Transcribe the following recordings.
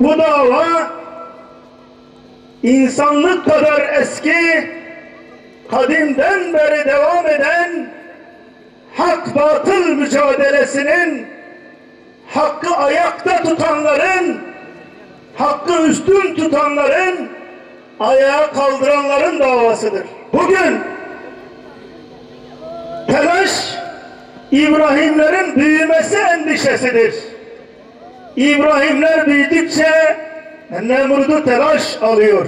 Bu dava insanlık kadar eski, kadimden beri devam eden hak batıl mücadelesinin hakkı ayakta tutanların, hakkı üstün tutanların, ayağa kaldıranların davasıdır. Bugün telaş İbrahimlerin büyümesi endişesidir. İbrahimler büyüdükçe Nemrud'u telaş alıyor.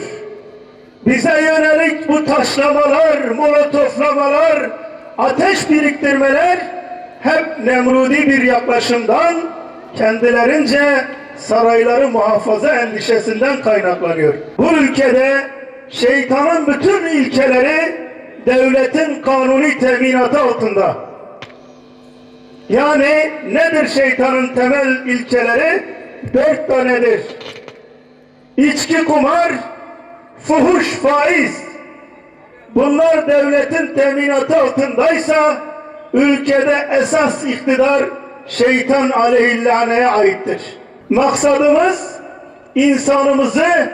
Bize yönelik bu taşlamalar, molotoflamalar, ateş biriktirmeler hep Nemrudi bir yaklaşımdan kendilerince sarayları muhafaza endişesinden kaynaklanıyor. Bu ülkede şeytanın bütün ilkeleri devletin kanuni teminatı altında. Yani nedir şeytanın temel ilkeleri? Dört tanedir. İçki, kumar, fuhuş, faiz. Bunlar devletin teminatı altındaysa ülkede esas iktidar şeytan aleyhillaneye aittir. Maksadımız insanımızı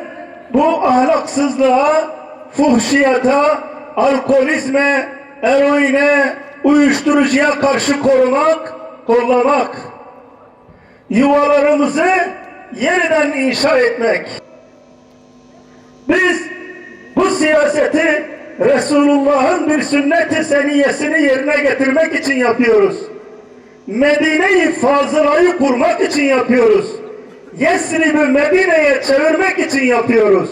bu ahlaksızlığa, fuhşiyata, alkolizme, eroine, uyuşturucuya karşı korumak, kollamak. Yuvalarımızı yeniden inşa etmek. Biz bu siyaseti Resulullah'ın bir sünnet-i seniyesini yerine getirmek için yapıyoruz. Medine-i Fazıla'yı kurmak için yapıyoruz. Yesrib'i Medine'ye çevirmek için yapıyoruz.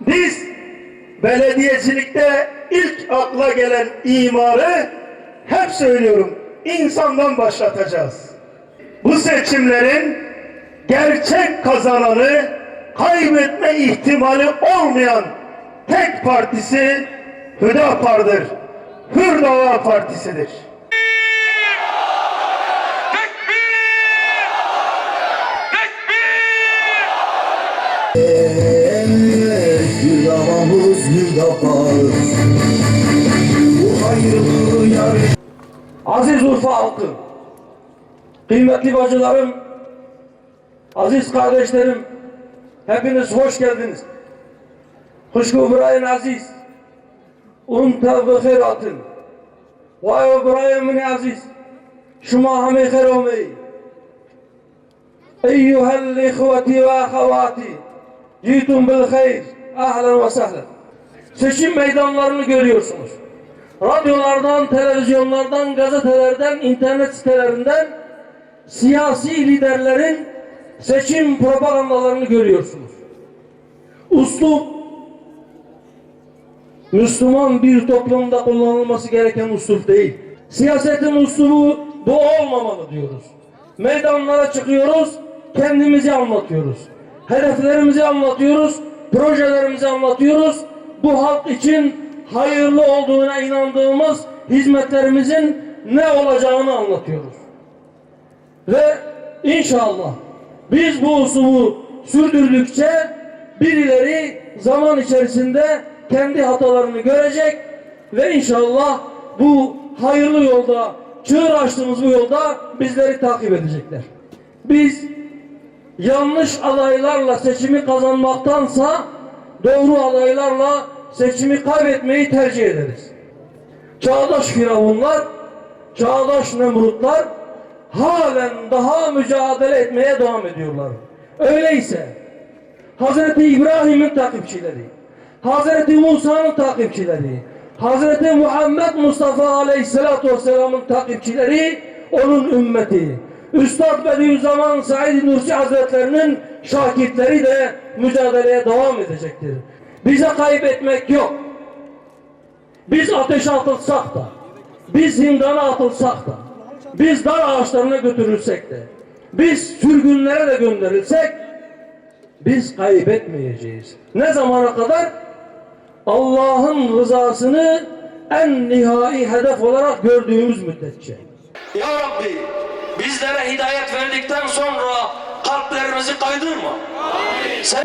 Biz belediyecilikte ilk akla gelen imarı hep söylüyorum insandan başlatacağız. Bu seçimlerin gerçek kazananı kaybetme ihtimali olmayan tek partisi Hüdapar'dır. Hürdava Partisi'dir. Hüdamamız hüdapar Bu hayırlı yarış Aziz Urfa halkı, kıymetli bacılarım, aziz kardeşlerim, hepiniz hoş geldiniz. Hoşku Brian Aziz, un tavbı khairatın. Vay İbrahim'in aziz, şuma hami khairomey. Eyyuhel ihveti ve ahavati, citum bil hayr, ahlen ve sehlen. Seçim meydanlarını görüyorsunuz radyolardan, televizyonlardan, gazetelerden, internet sitelerinden siyasi liderlerin seçim propagandalarını görüyorsunuz. Uslup Müslüman bir toplumda kullanılması gereken usul değil. Siyasetin uslubu bu olmamalı diyoruz. Meydanlara çıkıyoruz, kendimizi anlatıyoruz. Hedeflerimizi anlatıyoruz, projelerimizi anlatıyoruz. Bu halk için hayırlı olduğuna inandığımız hizmetlerimizin ne olacağını anlatıyoruz. Ve inşallah biz bu usulu sürdürdükçe birileri zaman içerisinde kendi hatalarını görecek ve inşallah bu hayırlı yolda, çığır açtığımız bu yolda bizleri takip edecekler. Biz yanlış adaylarla seçimi kazanmaktansa doğru adaylarla seçimi kaybetmeyi tercih ederiz. Çağdaş firavunlar, çağdaş nemrutlar halen daha mücadele etmeye devam ediyorlar. Öyleyse Hazreti İbrahim'in takipçileri, Hazreti Musa'nın takipçileri, Hazreti Muhammed Mustafa Aleyhisselatü Vesselam'ın takipçileri, onun ümmeti, Üstad Bediüzzaman Said Nursi Hazretlerinin şakirtleri de mücadeleye devam edecektir. Bize kaybetmek yok. Biz ateşe atılsak da, biz zindana atılsak da, biz dar ağaçlarına götürülsek de, biz sürgünlere de gönderilsek, biz kaybetmeyeceğiz. Ne zamana kadar? Allah'ın rızasını en nihai hedef olarak gördüğümüz müddetçe. Ya Rabbi bizlere hidayet verdikten sonra kalplerimizi kaydırma. Sen...